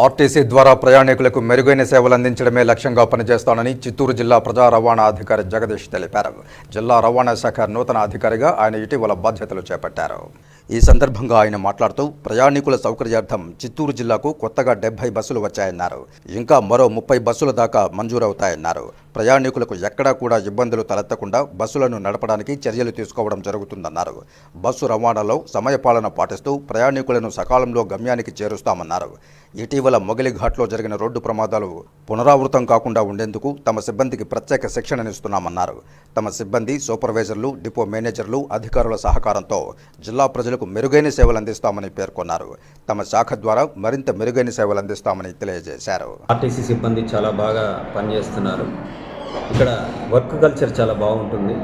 RTC ద్వారా ప్రయాణికులకు మెరుగైన సేవలు అందించడమే లక్ష్యంగా పనిచేస్తానని చిత్తూరు జిల్లా ప్రజా రవాణా అధికారి జగదీష్ తెలిపారు. జిల్లా రవాణా శాఖ నూతన అధికారిగా ఆయన ఇటీవల బాధ్యతలు చేపట్టారు. ఈ సందర్భంగా ఆయన మాట్లాడుతూ ప్రయాణికుల సౌకర్యార్థం చిత్తూరు జిల్లాకు కొత్తగా డెబ్బై బస్సులు వచ్చాయన్నారు. ఇంకా మరో ముప్పై బస్సుల దాకా మంజూరవుతాయన్నారు. ప్రయాణికులకు ఎక్కడా కూడా ఇబ్బందులు తలెత్తకుండా బస్సులను నడపడానికి చర్యలు తీసుకోవడం జరుగుతుందన్నారు. బస్సు రవాణాలో సమయపాలన పాటిస్తూ ప్రయాణికులను సకాలంలో గమ్యానికి చేరుస్తామన్నారు. ఇటీవల మొగలిఘాట్లో జరిగిన రోడ్డు ప్రమాదాలు పునరావృతం కాకుండా ఉండేందుకు తమ సిబ్బందికి ప్రత్యేక శిక్షణనిస్తున్నామన్నారు తమ సిబ్బంది సూపర్వైజర్లు డిపో మేనేజర్లు అధికారుల సహకారంతో జిల్లా ప్రజలకు మెరుగైన సేవలు అందిస్తామని పేర్కొన్నారు. తమ శాఖ ద్వారా మరింత మెరుగైన సేవలు అందిస్తామని తెలియజేశారు. ఆర్టీసీ సిబ్బంది చాలా బాగా పనిచేస్తున్నారు. ఇక్కడ వర్క్ కల్చర్ చాలా బాగుంటుంది.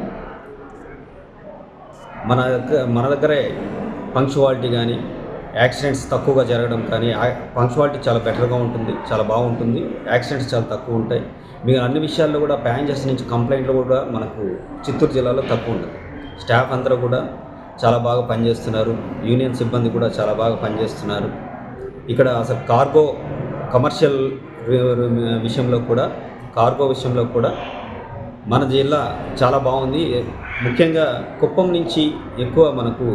మన దగ్గర మన దగ్గరే పంక్చువాలిటీ కానీ యాక్సిడెంట్స్ తక్కువగా జరగడం కానీ పంక్చువాలిటీ చాలా బెటర్గా ఉంటుంది చాలా బాగుంటుంది. యాక్సిడెంట్స్ చాలా తక్కువ ఉంటాయి. మీరు అన్ని విషయాల్లో కూడా ప్యాసింజర్స్ నుంచి కంప్లైంట్లు కూడా మనకు చిత్తూరు జిల్లాలో తక్కువ ఉంటుంది స్టాఫ్ అందరూ కూడా చాలా బాగా పనిచేస్తున్నారు. యూనియన్ సిబ్బంది కూడా చాలా బాగా పనిచేస్తున్నారు. ఇక్కడ అసలు కార్గో కమర్షియల్ విషయంలో కూడా కార్గో విషయంలో కూడా మన జిల్లా చాలా బాగుంది. ముఖ్యంగా కుప్పం నుంచి ఎక్కువ మనకు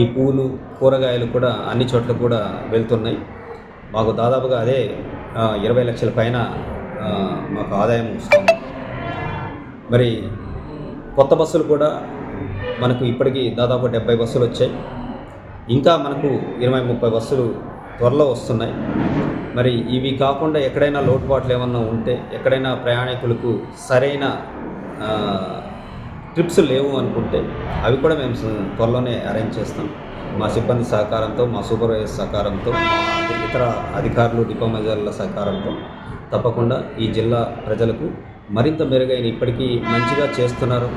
ఈ పూలు కూరగాయలు కూడా అన్ని చోట్ల కూడా వెళ్తున్నాయి. మాకు దాదాపుగా అదే ఇరవై లక్షల పైన మాకు ఆదాయం వస్తుంది. మరి కొత్త బస్సులు కూడా మనకు ఇప్పటికీ దాదాపు డెబ్బై బస్సులు వచ్చాయి. ఇంకా మనకు ఇరవై ముప్పై బస్సులు త్వరలో వస్తున్నాయి. మరి ఇవి కాకుండా ఎక్కడైనా లోటుపాట్లు ఏమన్నా ఉంటే ఎక్కడైనా ప్రయాణికులకు సరైన ట్రిప్స్ లేవు అనుకుంటే అవి కూడా మేము త్వరలోనే అరేంజ్ చేస్తాం. మా సిబ్బంది సహకారంతో మా సూపర్వైజర్ సహకారంతో ఇతర అధికారులు డిపో మేనేజర్ల సహకారంతో తప్పకుండా ఈ జిల్లా ప్రజలకు మరింత మెరుగైన ఇప్పటికీ మంచిగా చేస్తున్నారు.